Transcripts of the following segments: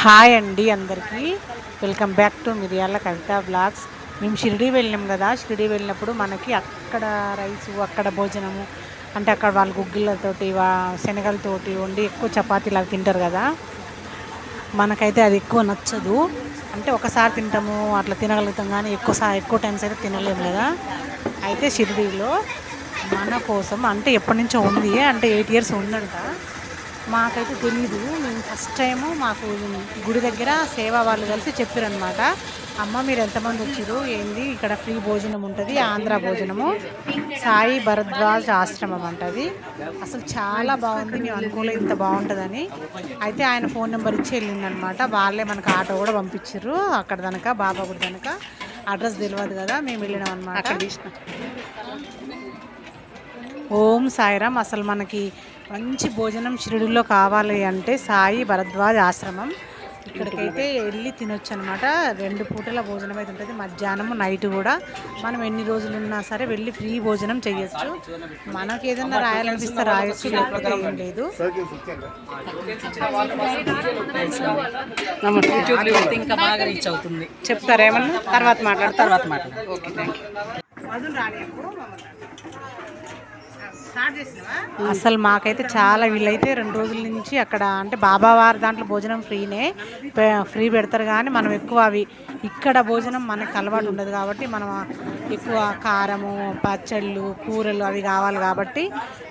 Hi అండి అందరికీ. Welcome back to మిరియాల కవిత బ్లాగ్స్. మేము షిరిడి వెళ్ళినాం కదా. షిరిడి వెళ్ళినప్పుడు మనకి అక్కడ రైసు అక్కడ భోజనము అంటే అక్కడ వాళ్ళు గుగ్గిళ్ళతోటి వా- శనగలతోటి వండి ఎక్కువ చపాతీలు అవి తింటారు కదా. మనకైతే అది ఎక్కువ నచ్చదు. అంటే ఒకసారి తింటాము అట్లా తినగలుగుతాం కానీ ఎక్కువ సా ఎక్కువ టైమ్స్ అయితే తినలేము కదా. అయితే షిరిడీలో మన కోసం అంటే ఎప్పటి నుంచో ఉంది అంటే ఎయిట్ ఇయర్స్ ఉందంట. మాకైతే తెలీదు. మేము ఫస్ట్ టైము మాకు గుడి దగ్గర సేవ వాళ్ళు కలిసి చెప్పారనమాట అమ్మ మీరు ఎంతమంది వచ్చారు? ఏంది? ఇక్కడ ఫ్రీ భోజనం ఉంటుంది ఆంధ్ర భోజనము. సాయి భరద్వాజ్ ఆశ్రమం అంటది. అసలు చాలా బాగుంది మేము అనుకోలే ఇంత బాగుంటుందని. అయితే ఆయన ఫోన్ నెంబర్ ఇచ్చి వెళ్ళిందనమాట వాళ్ళే మనకు ఆటో కూడా పంపించారు. అక్కడ దనక బాబా గుడి దనక. అడ్రస్ తెలియదు కదా మేము వెళ్ళినాం అనమాట ఓం సాయిరామ్. అసలు మనకి మంచి భోజనం షిరిడిలో కావాలి అంటే సాయి భరద్వాజ్ ఆశ్రమం. ఇక్కడికైతే వెళ్ళి తినొచ్చు అనమాట రెండు పూటల భోజనం అయితే ఉంటుంది. మధ్యాహ్నం నైట్ కూడా. మనం ఎన్ని రోజులు ఉన్నా సరే వెళ్ళి ఫ్రీ భోజనం చేయొచ్చు మనకి ఏదైనా రాయాలనిపిస్తే రాయొచ్చు లేకపోతే ఏం లేదు. నమస్తే. యూట్యూబ్ పెడితే ఇంకా బాగా రీచ్ అవుతుంది. చెప్తారా ఏమన్నా తర్వాత మాట్లాడతారు తర్వాత మాట్లాడదాం. ఓకే థ్యాంక్ యూ అసలు మాకైతే చాలా వీళ్ళైతే రెండు రోజుల నుంచి అక్కడ అంటే బాబావారి దాంట్లో భోజనం ఫ్రీనే ఫ్రీ పెడతారు కానీ మనం ఎక్కువ అవి ఇక్కడ భోజనం మనకు అలవాటు ఉండదు కాబట్టి మనం ఎక్కువ కారము పచ్చళ్ళు కూరలు అవి కావాలి కాబట్టి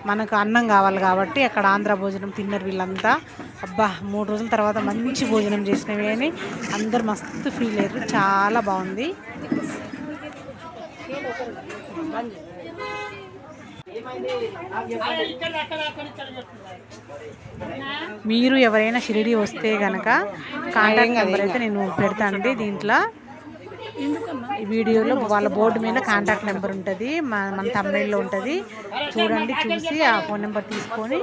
మనకు అన్నం కావాలి కాబట్టి అక్కడ ఆంధ్ర భోజనం తిన్నారు వీళ్ళంతా. అబ్బా మూడు రోజుల తర్వాత మంచి భోజనం చేసినవి అని అందరు మస్తు ఫీల్ అయ్యారు. చాలా బాగుంది. మీరు ఎవరైనా షిరిడి వస్తే గనక కాంటాక్ట్ నెంబర్ అయితే నేను పెడతానండి దీంట్లో. ఈ వీడియోలో వాళ్ళ బోర్డు మీద కాంటాక్ట్ నెంబర్ ఉంటుంది మన మన తమిళలో ఉంటుంది. చూడండి చూసి ఆ ఫోన్ నెంబర్ తీసుకొని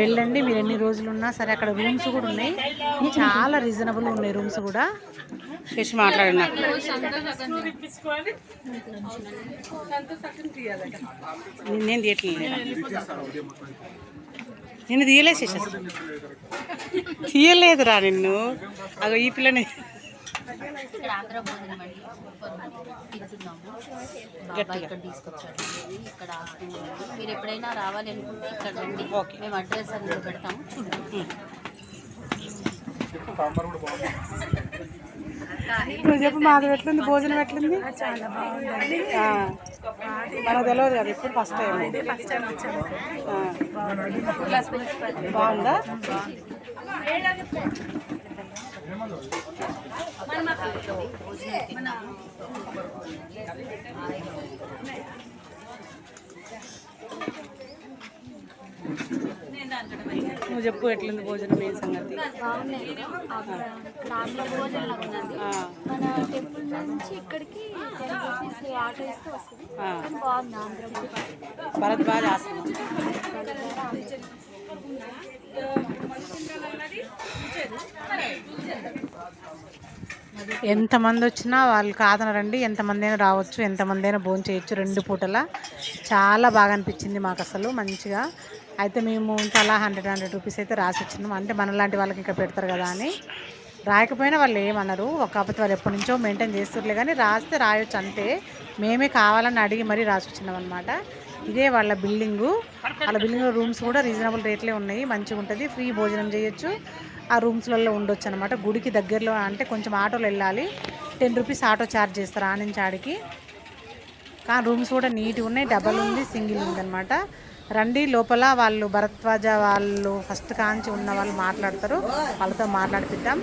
వెళ్ళండి. మీరు ఎన్ని రోజులు ఉన్నా సరే అక్కడ రూమ్స్ కూడా ఉన్నాయి. చాలా రీజనబుల్ ఉన్నాయి రూమ్స్ కూడా. చేసి మాట్లాడండి. నాకు నేను తీయట్లేదు. నిన్ను తీయలేదు శేషస్ తీయలేదురా నిన్ను. అగో ఈ పిల్లని ఇక్కడ ఆంధ్ర భోజనం సూపర్ ఉంది. తింటున్నాము. బాబా ఇక్కడ తీసుకొచ్చాడు ఇక్కడ. మీరు ఎప్పుడైనా రావాలి అనుకుంటే ఇక్కడ రండి. మేము అడ్రస్ అనేది పెడతాము. చూడండి నువ్వు చెప్పు మాది ఎట్లుంది? భోజనం ఎట్లుంది? మనకు తెలియదు కదా ఇప్పుడు ఫస్ట్ టైం బాగుందా. నువ్వు చెప్పు ఎట్లుంది భోజనం ఏ సంగతి? మన టెంపుల్ నుంచి ఇక్కడికి టెన్ రూపీస్ ఆటో ఇస్తే వస్తుంది బాగుంది ఆంధ్ర ఎంతమంది వచ్చినా వాళ్ళు కాదనరండి ఎంతమంది అయినా రావచ్చు ఎంతమంది అయినా భోజనం చేయొచ్చు రెండు పూటల. చాలా బాగా అనిపించింది మాకు అసలు మంచిగా. అయితే మేము చాలా హండ్రెడ్ హండ్రెడ్ రూపీస్ అయితే రాసి ఇచ్చినాం. అంటే మనలాంటి వాళ్ళకి ఇంకా పెడతారు కదా అని. రాయకపోయినా వాళ్ళు ఏమన్నారు కాకపోతే వాళ్ళు ఎప్పటి నుంచో మెయింటైన్ చేస్తుర్లే కానీ రాస్తే రాయొచ్చు అంతే. మేమే కావాలని అడిగి మరీ రాసి వచ్చినాం అనమాట ఇదే వాళ్ళ బిల్డింగు. వాళ్ళ బిల్డింగ్ రూమ్స్ కూడా రీజనబుల్ రేట్లే ఉన్నాయి. మంచిగా ఉంటుంది ఫ్రీ భోజనం చేయొచ్చు. ఆ రూమ్స్లలో ఉండొచ్చు అనమాట గుడికి దగ్గరలో అంటే కొంచెం ఆటోలో వెళ్ళాలి. టెన్ రూపీస్ ఆటో ఛార్జ్ చేస్తారు ఆ నుంచి ఆడికి కానీ రూమ్స్ కూడా నీట్గా ఉన్నాయి. డబల్ ఉంది సింగిల్ ఉంది అనమాట రండి లోపల వాళ్ళు భరద్వాజ వాళ్ళు ఫస్ట్ కాంచి ఉన్న వాళ్ళు మాట్లాడతారు. వాళ్ళతో మాట్లాడిపిద్దాం.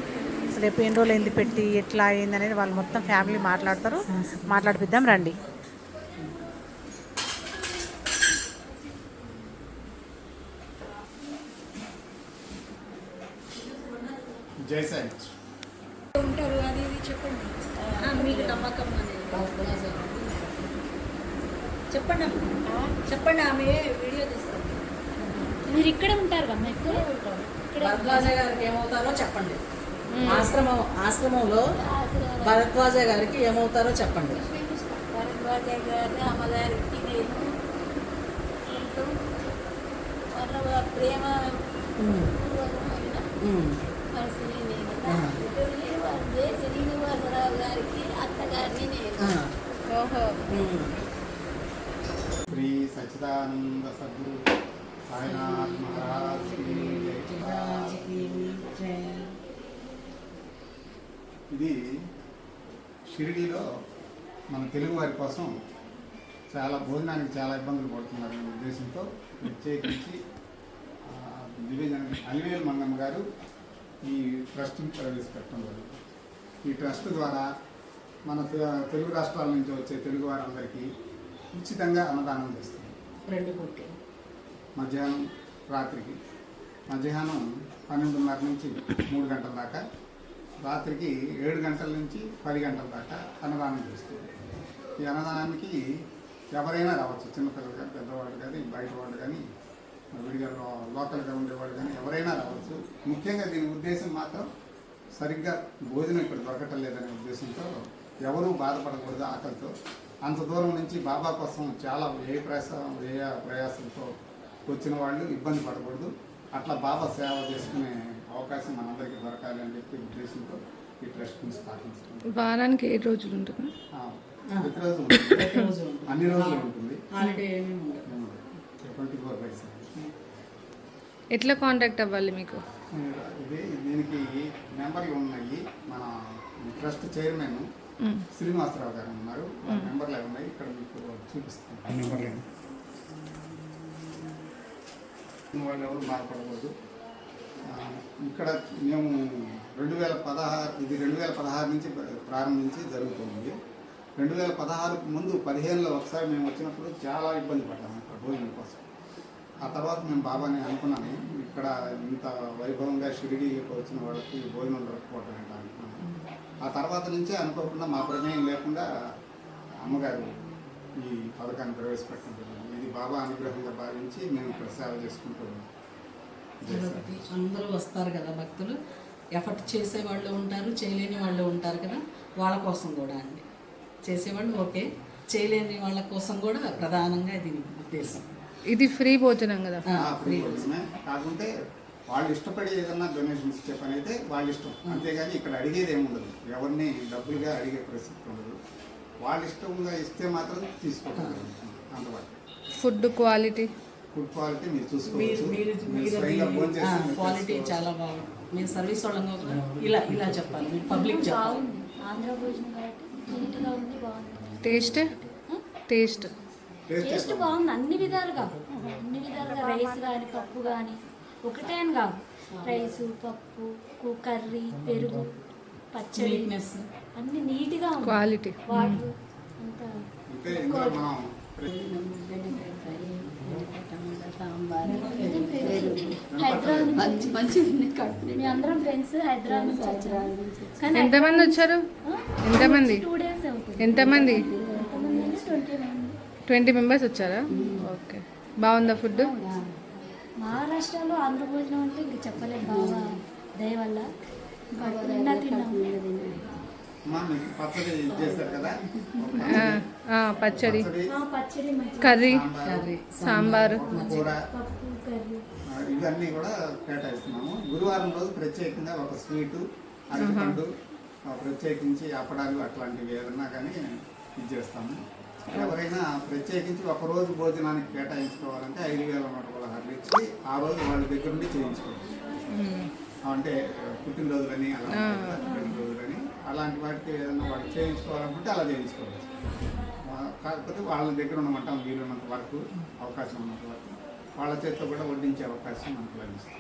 అసలు రేపు ఎన్ని రోజులు ఏంది పెట్టి ఎట్లా అయింది అనేది వాళ్ళు మొత్తం ఫ్యామిలీ మాట్లాడతారు. మాట్లాడిపిద్దాం రండి. జై సాయి. ఉంటారు అది ఇది చెప్పండి. మీకు నమ్మకం అనేది. చెప్పండి చెప్పండి ఆమె వీడియో తీస్తాం మీరు ఇక్కడే ఉంటారు కదా ఎక్కువ భరద్వాజ గారికి ఏమవుతారో చెప్పండి. ఆశ్రమం ఆశ్రమంలో భరద్వాజ గారికి ఏమవుతారో చెప్పండి. భరద్వాజ గారి అమ్మగారికి నేను వాళ్ళ ప్రేమ శ్రీ సచిదానంద సద్గురు సాయినాథ్ మహారాజ్ ఇది షిరిడీలో మన తెలుగు వారి కోసం చాలా భోజనానికి చాలా ఇబ్బందులు పడుతున్నారు ఉద్దేశంతో ప్రత్యేకించి దివ్యజన అలివేలు మంగమ్మ గారు ఈ ట్రస్ట్ని ప్రవేశపెట్టడం జరిగింది. ఈ ట్రస్ట్ ద్వారా మన తెలుగు రాష్ట్రాల నుంచి వచ్చే తెలుగు వారందరికీ ఉచితంగా అన్నదానం చేస్తుంది రెండు కోట్లు మధ్యాహ్నం రాత్రికి మధ్యాహ్నం పన్నెండున్నర నుంచి మూడు గంటల దాకా రాత్రికి ఏడు గంటల నుంచి పది గంటల దాకా అన్నదానం చేస్తుంది ఈ అన్నదానానికి ఎవరైనా రావచ్చు చిన్నపిల్లలు కానీ పెద్దవాళ్ళు కానీ బయట వాళ్ళు కానీ విడిగా లోకల్గా ఉండేవాళ్ళు కానీ ఎవరైనా రావచ్చు. ముఖ్యంగా దీని ఉద్దేశం మాత్రం సరిగ్గా భోజనం ఇక్కడ దొరకటం లేదనే ఉద్దేశంతో ఎవరూ బాధపడకూడదు ఆకలితో. అంత దూరం నుంచి బాబా కోసం చాలా వ్యయ ప్రయాస వ్యయ ప్రయాసంతో వచ్చిన వాళ్ళు ఇబ్బంది పడకూడదు. అట్లా బాబా సేవ చేసుకునే అవకాశం మనందరికీ దొరకాలి అని చెప్పి ఉద్దేశంతో ఈ ట్రస్ట్ని స్థాపించడం వారానికి ఏడు రోజులు ఉంటుంది? ప్రతిరోజు. అన్ని రోజులు ఉంటుంది. Twenty four by seven. ఎట్లా కాంటాక్ట్ అవ్వాలి మీకు? ఇది దీనికి నెంబర్లు ఉన్నాయి. మన ట్రస్ట్ చైర్మన్ శ్రీనివాసరావు గారు ఉన్నారు. నెంబర్లు ఉన్నాయి. ఇక్కడ మీకు చూపిస్తాను ఆ నెంబర్లు. వాళ్ళు ఎవరు బాధపడకూడదు ఇక్కడ మేము రెండు వేల పదహారు ఇది రెండు వేల పదహారు నుంచి ప్ర- ప్రారంభించి జరుగుతుంది. రెండు వేల పదహారుకు ముందు పదిహేనులో ఒకసారి మేము వచ్చినప్పుడు చాలా ఇబ్బంది పడ్డాము ఇక్కడ భోజనం కోసం. ఆ తర్వాత మేము బాబాని అనుకున్నాను. ఇక్కడ ఇంత వైభవంగా షిరిడీకి వచ్చిన వాళ్ళకి భోజనం దొరకపోవటం ఏంటో అనుకున్నాను. ఆ తర్వాత నుంచే అనుకోకుండా మా ప్రమేయం లేకుండా అమ్మగారు ఈ పథకాన్ని ప్రవేశపెట్టడం జరిగింది. ఇది బాబా అనుగ్రహంగా భావించి మేము ఇక్కడ సేవ చేసుకుంటూ చేశాము. అదొకటి. అందరూ వస్తారు కదా భక్తులు. ఎఫర్ట్ చేసే వాళ్ళు ఉంటారు చేయలేని వాళ్ళు ఉంటారు కదా వాళ్ళ కోసం కూడా అండి. చేసేవాళ్ళు ఓకే చేయలేని వాళ్ళ కోసం కూడా ప్రధానంగా దీని ఉద్దేశం. ఇది ఫ్రీ భోజనం కదా. ఫ్రీ భోజనమే. కాకుంటే వాళ్ళు ఇష్టపడి ఏదన్నా డొనేషన్స్ ఇచ్చే పని అయితే వాళ్ళ ఇష్టం. అంతేగాని ఇక్కడ అడిగేది ఏమి ఉండదు ఎవరిని డబ్బులుగా అడిగే పరిస్థితి ఉండదు. వాళ్ళ ఇష్టంగా ఇస్తే మాత్రం తీసుకోగలరు అందుబాటు ఫుడ్ క్వాలిటీ. ఫుడ్ క్వాలిటీ మీరు చూసుకోవచ్చు. క్వాలిటీ. చాలా బాగుంది మేము సర్వీస్ వాళ్ళంగా ఇలా ఇలా చెప్పాలి. మీరు పబ్లిక్ చెప్పాలి. ఆంధ్ర భోజనం కాబట్టి నీట్గా ఉంది బాగుంది. టేస్ట్? టేస్ట్. టేస్ట్. బాగుంది. అన్ని విధాలుగా. అన్ని విధాలుగా రైస్ కానీ పప్పు కానీ ఒకటే అని కాదు. రైస్ పప్పు కర్రీ పెరుగు పచ్చడి అన్ని నీట్గా ఉంది. క్వాలిటీ వాటర్ అంతా అంటే ఇందులో మనం హైదరాబాద్ నుంచి. మంచి మీ అందరం ఫ్రెండ్స్ హైదరాబాద్ నుంచి వచ్చారు. కానీ ఎంతమంది వచ్చారు? ఎంతమంది? టూ డేస్ అవుతుంది. ఎంతమంది? ట్వంటీ మెంబర్స్ వచ్చారా? ఓకే. బాగుందా ఫుడ్? మహారాష్ట్రలో ఆంధ్ర భోజనం అంటే ఇంక చెప్పలేము బాగా దయ వల్ల. పచ్చడి చేస్తారు కదా. పచ్చడి. పచ్చడి ఆ, పచ్చడి మంచి కర్రీ. కర్రీ. సాంబారు కూర. పప్పు కర్రీ. ఆ, ఇవన్నీ కూడా కేటాయిస్తున్నాము. గురువారం రోజు ప్రత్యేకంగా ఒక స్వీటు అరటిపండు ఆ, ప్రత్యేకించి అప్పడాలు అట్లాంటివి ఏదన్నా కానీ ఇది చేస్తాము. ఎవరైనా ప్రత్యేకించి ఒక రోజు భోజనానికి కేటాయించుకోవాలంటే ఐదు వేల నూట పదహారు ఇచ్చి ఆ రోజు వాళ్ళ దగ్గర నుండి చేయించుకోవచ్చు అంటే పుట్టినరోజులని అలా పుట్టినరోజులని అలాంటి వాటికి ఏదైనా వాళ్ళు చేయించుకోవాలనుకుంటే అలా చేయించుకోవచ్చు. కాకపోతే వాళ్ళ దగ్గర ఉన్నమాట వీలున్నంత వరకు అవకాశం ఉన్నంత వరకు వాళ్ళ చేతితో కూడా వడ్డించే అవకాశం మనకు లభిస్తుంది.